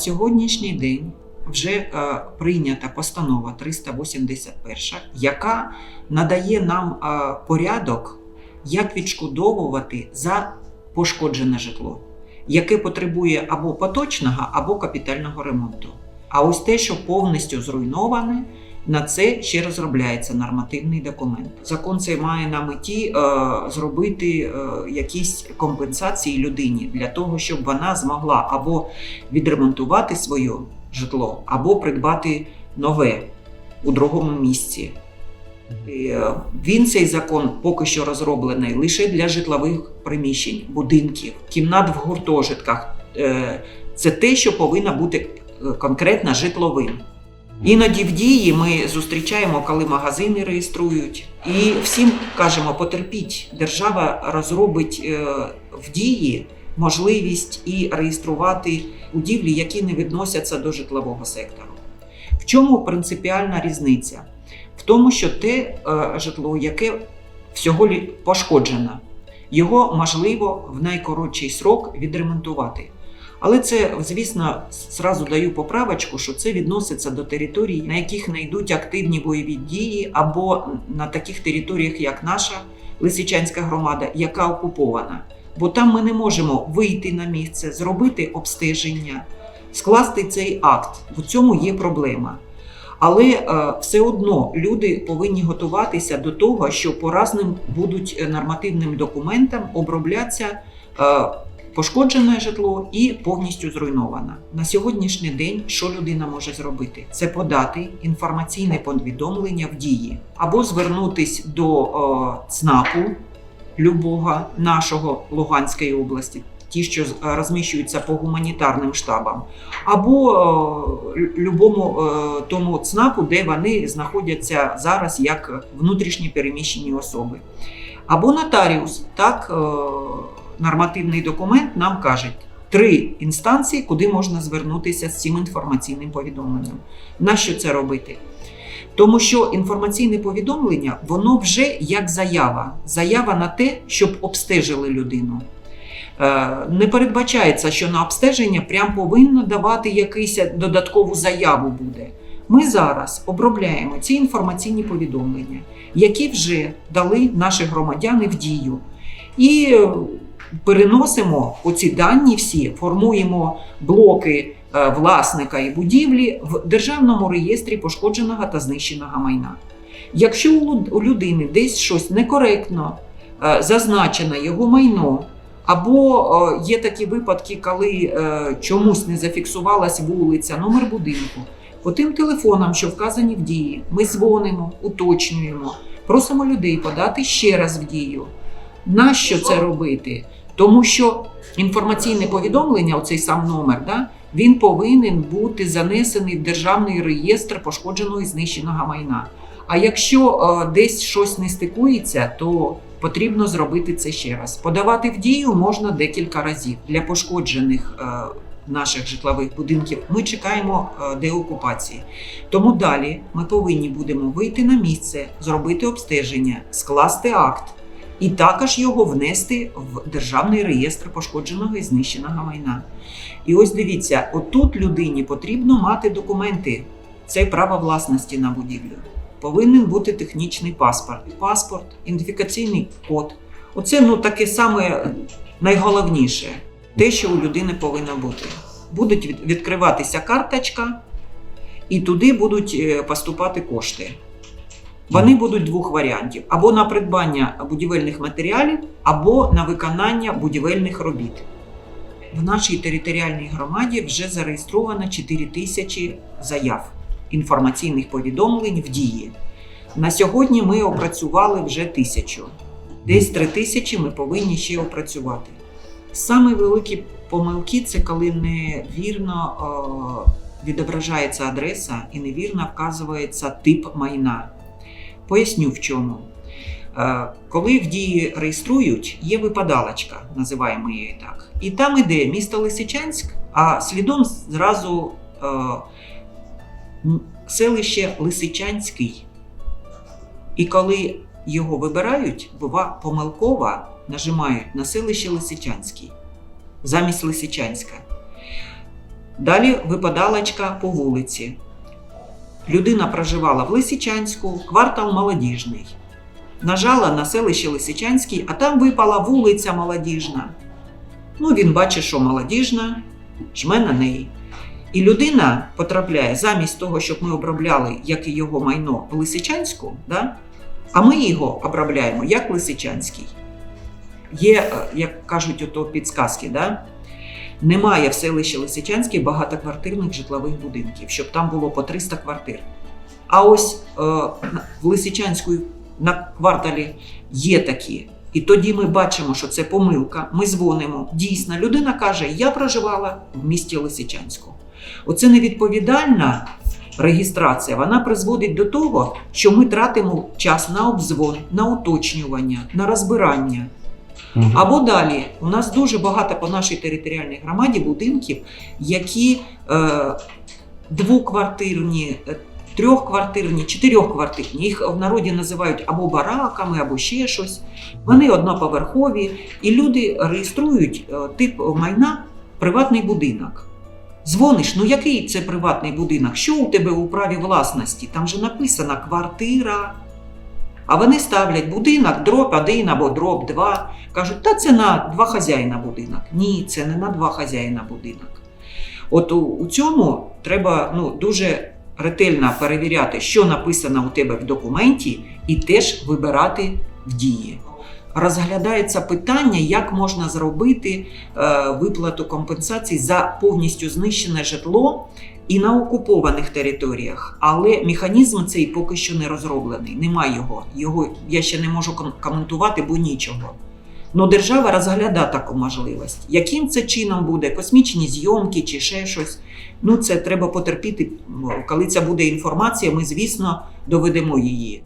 сьогоднішній день вже е, прийнята постанова 381, яка надає нам е, порядок, як відшкодовувати за пошкоджене житло, яке потребує або поточного, або капітального ремонту. А ось те, що повністю зруйноване, на це ще розробляється нормативний документ. Закон цей має на меті е, зробити е, якісь компенсації людині для того, щоб вона змогла або відремонтувати своє житло, або придбати нове у другому місці. Е, Він цей закон поки що розроблений лише для житлових приміщень, будинків, кімнат в гуртожитках. Е, Це те, що повинно бути е, конкретно житловим. Іноді в дії ми зустрічаємо, коли магазини реєструють, і всім кажемо: потерпіть, держава розробить е, в дії можливість і реєструвати будівлі, які не відносяться до житлового сектору. В чому принципіальна різниця? В тому, що те е, житло, яке всього пошкоджено, його можливо в найкоротший срок відремонтувати. Але це, звісно, зразу даю поправочку, що це відноситься до територій, на яких не йдуть активні бойові дії, або на таких територіях, як наша Лисичанська громада, яка окупована. Бо там ми не можемо вийти на місце, зробити обстеження, скласти цей акт. В цьому є проблема. Але е, все одно люди повинні готуватися до того, що по разним будуть нормативним документам оброблятися е, пошкоджене житло і повністю зруйноване. На сьогоднішній день що людина може зробити? Це подати інформаційне повідомлення в дії або звернутись до е, ЦНАПу любого нашого Луганської області. Ті, що розміщуються по гуманітарним штабам, або е, лю- любому е, тому ЦНАПу, де вони знаходяться зараз як внутрішні переміщені особи. Або нотаріус. Так, е, нормативний документ нам каже три інстанції, куди можна звернутися з цим інформаційним повідомленням. Нащо це робити? Тому що інформаційне повідомлення, воно вже як заява. Заява на те, щоб обстежили людину. Е, Не передбачається, що на обстеження прям повинно давати якийсь додаткову заяву буде. Ми зараз обробляємо ці інформаційні повідомлення, які вже дали наші громадяни в дію. І переносимо оці дані всі, формуємо блоки е, власника і будівлі в державному реєстрі пошкодженого та знищеного майна. Якщо у людини десь щось некоректно е, зазначено його майно, або е, є такі випадки, коли чомусь не зафіксувалась вулиця, номер будинку, по тим телефонам, що вказані в дії, ми дзвонимо, уточнюємо, просимо людей подати ще раз в дію. Нащо це робити? Тому що інформаційне повідомлення, оцей сам номер, да, він повинен бути занесений в державний реєстр пошкодженого і знищеного майна. А якщо е, десь щось не стикується, то потрібно зробити це ще раз. Подавати в дію можна декілька разів для пошкоджених е, наших житлових будинків. Ми чекаємо е, деокупації. Тому далі ми повинні будемо вийти на місце, зробити обстеження, скласти акт і також його внести в державний реєстр пошкодженого і знищеного майна. І ось дивіться, отут людині потрібно мати документи. Це право власності на будівлю. Повинен бути технічний паспорт, паспорт, ідентифікаційний код. Оце ну таке саме найголовніше, те, що у людини повинно бути. Буде від- відкриватися карточка, і туди будуть е, поступати кошти. Вони будуть двох варіантів: або на придбання будівельних матеріалів, або на виконання будівельних робіт. В нашій територіальній громаді вже зареєстровано 4 тисячі заяв інформаційних повідомлень в дії. На сьогодні ми опрацювали вже тисячу. Десь 3 тисячі ми повинні ще опрацювати. Саме великі помилки це коли невірно е, відображається адреса і невірно вказується тип майна. Поясню в чому. Е, Коли в дії реєструють, є випадалочка, називаємо її так. І там іде місто Лисичанськ, а слідом зразу е, селище Лисичанський. І коли його вибирають, бува помилково нажимають на селище Лисичанський замість Лисичанська. Далі випадалочка по вулиці. Людина проживала в Лисичанську, квартал молодіжний. Нажала на селище Лисичанський, а там випала вулиця Молодіжна. Ну, він бачить, що молодіжна, жме на неї. І людина потрапляє замість того, щоб ми обробляли, як і його майно в Лисичанську, да? а ми його обробляємо як Лисичанський. Є, е, як кажуть, ото підсказки, да? Немає в селищі Лисичанське багатоквартирних житлових будинків, щоб там було по 300 квартир. А ось е, в Лисичанську на кварталі є такі. І тоді ми бачимо, що це помилка. Ми дзвонимо. Дійсно, людина каже: Я проживала в місті Лисичанську. Оце невідповідальна реєстрація. Вона призводить до того, що ми тратимо час на обзвон, на уточнювання, на розбирання. Або далі, у нас дуже багато по нашій територіальній громаді будинків, які е, двоквартирні, е, трьохквартирні, чотирьохквартирні. Їх в народі називають або бараками, або ще щось. Вони одноповерхові, і люди реєструють е, тип майна приватний будинок. Дзвониш, ну який це приватний будинок? Що у тебе у праві власності? Там же написано квартира. А вони ставлять будинок, дроб 1 або дроб 2. Кажуть, та це на два хазяїна будинок. Ні, це не на два хазяїна будинок. От у, у цьому треба ну, дуже ретельно перевіряти, що написано у тебе в документі, і теж вибирати в дії. Розглядається питання, як можна зробити е, виплату компенсацій за повністю знищене житло і на окупованих територіях. Але механізм цей поки що не розроблений. Немає його. Його я ще не можу ком- коментувати, бо нічого. Ну, держава розглядає таку можливість. Яким це чином буде? Космічні зйомки чи ще щось? Ну, це треба потерпіти. Коли це буде інформація, ми, звісно, доведемо її.